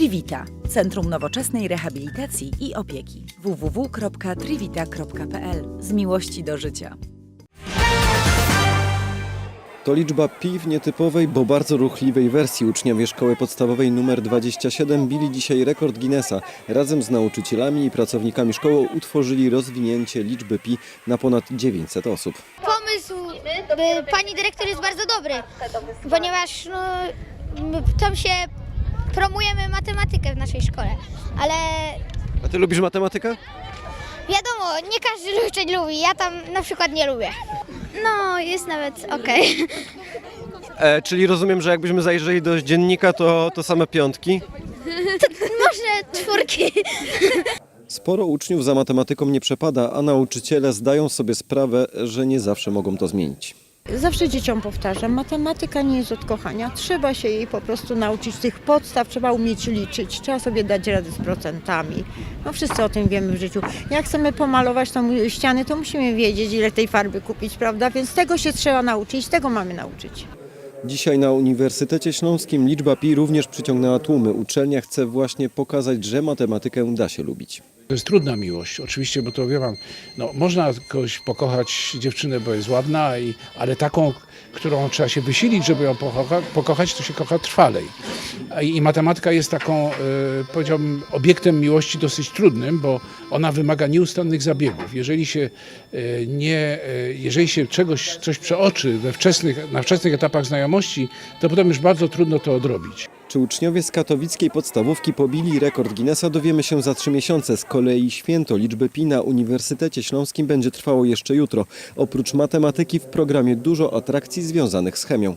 Trivita, Centrum Nowoczesnej Rehabilitacji i Opieki. www.trivita.pl Z miłości do życia. To liczba pi w nietypowej, bo bardzo ruchliwej wersji. Uczniowie szkoły podstawowej nr 27 bili dzisiaj rekord Guinnessa. Razem z nauczycielami i pracownikami szkoły utworzyli rozwinięcie liczby pi na ponad 900 osób. Pomysł y, pani dyrektor jest bardzo dobry, ponieważ no, tam się promujemy matematykę w naszej szkole, ale A ty lubisz matematykę? wiadomo, nie każdy uczeń lubi, ja tam na przykład nie lubię. No, jest nawet okej. E, czyli rozumiem, że jakbyśmy zajrzeli do dziennika, to, to same piątki? Może czwórki. Sporo uczniów za matematyką nie przepada, a nauczyciele zdają sobie sprawę, że nie zawsze mogą to zmienić. Zawsze dzieciom powtarzam, matematyka nie jest od kochania. Trzeba się jej po prostu nauczyć tych podstaw, trzeba umieć liczyć, trzeba sobie dać radę z procentami. No wszyscy o tym wiemy w życiu. Jak chcemy pomalować tą ściany, to musimy wiedzieć, ile tej farby kupić, prawda? Więc tego się trzeba nauczyć, tego mamy nauczyć. Dzisiaj na Uniwersytecie Śląskim liczba pi również przyciągnęła tłumy. Uczelnia chce właśnie pokazać, że matematykę da się lubić. To jest trudna miłość, oczywiście, bo to wie pan, no, można kogoś pokochać dziewczynę, bo jest ładna, i, ale taką, którą trzeba się wysilić, żeby ją pokocha, pokochać, to się kocha trwalej. I, i matematyka jest taką, e, powiedziałbym, obiektem miłości dosyć trudnym, bo ona wymaga nieustannych zabiegów. Jeżeli się e, nie, e, jeżeli się czegoś, coś przeoczy we wczesnych, na wczesnych etapach znajomości, to potem już bardzo trudno to odrobić. Czy uczniowie z katowickiej podstawówki pobili rekord Guinnessa dowiemy się za trzy miesiące. Z kolei święto liczby pi na Uniwersytecie Śląskim będzie trwało jeszcze jutro. Oprócz matematyki w programie dużo atrakcji związanych z chemią.